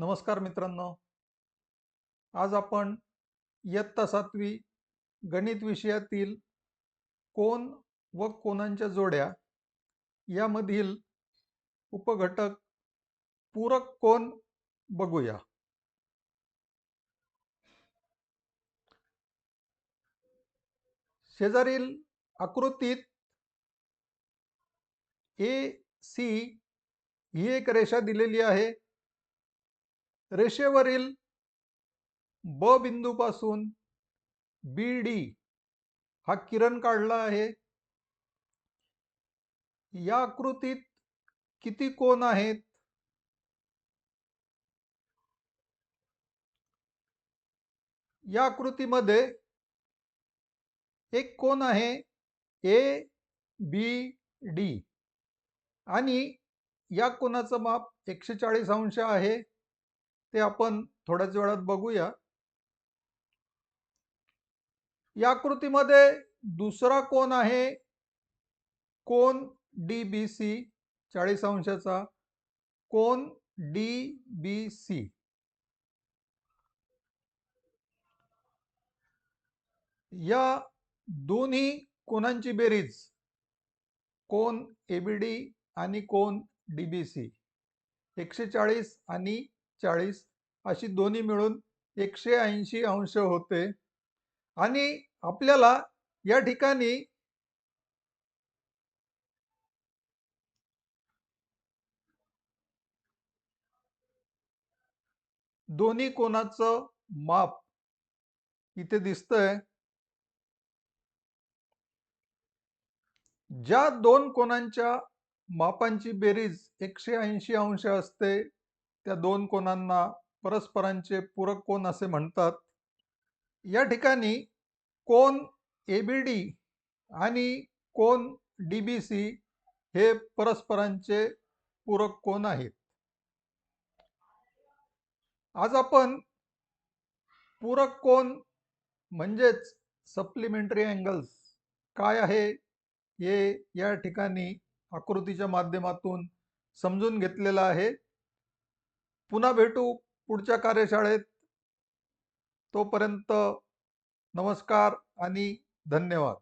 नमस्कार मित्रांनो. आज आपण इयत्ता सातवी गणित विषयातील कोण व कोणांच्या जोड्या यामधील उपघटक पूरक कोण बघूया. शेजारील आकृतीत ए सी ही एक रेषा दिलेली आहे. रेषेवरील ब बिंदूपासून बी डी हा किरण काढला आहे. या आकृतीत किती कोण आहेत? या आकृतीमध्ये एक कोण आहे ए बी डी. आणि या कोणाचं माप एकशे चाळीस अंश आहे. ते आपण थोड्याच वेळात बघूया. या कृतीमध्ये दुसरा कोण आहे? कोण डी बी सी चाळीस अंशाचा. कोण डी बी सी या दोन्ही कोणांची बेरीज? कोण एबीडी आणि कोण डी बी सी एकशे चाळीस आणि चाळीस अशी दोन्ही मिळून एकशे ऐंशी अंश होते. आणि आपल्याला या ठिकाणी दोन्ही कोणाचं माप इथे दिसतंय. ज्या दोन कोणांच्या मापांची बेरीज एकशे ऐंशी अंश असते त्या दोन कोणांना परस्परांचे पूरक कोण असे म्हणतात? या ठिकाणी कोण ए बी डी आणि कोण डी बी सी हे परस्परांचे पूरक कोण आहेत? आज आपण पूरक कोण म्हणजेच सप्लिमेंटरी अँगल्स काय आहे हे या ठिकाणी आकृतीच्या माध्यमातून समजून घेतलेलं आहे. पुन्हा भेटू पुढच्या कार्यशाळेत. तोपर्यंत नमस्कार आणि धन्यवाद.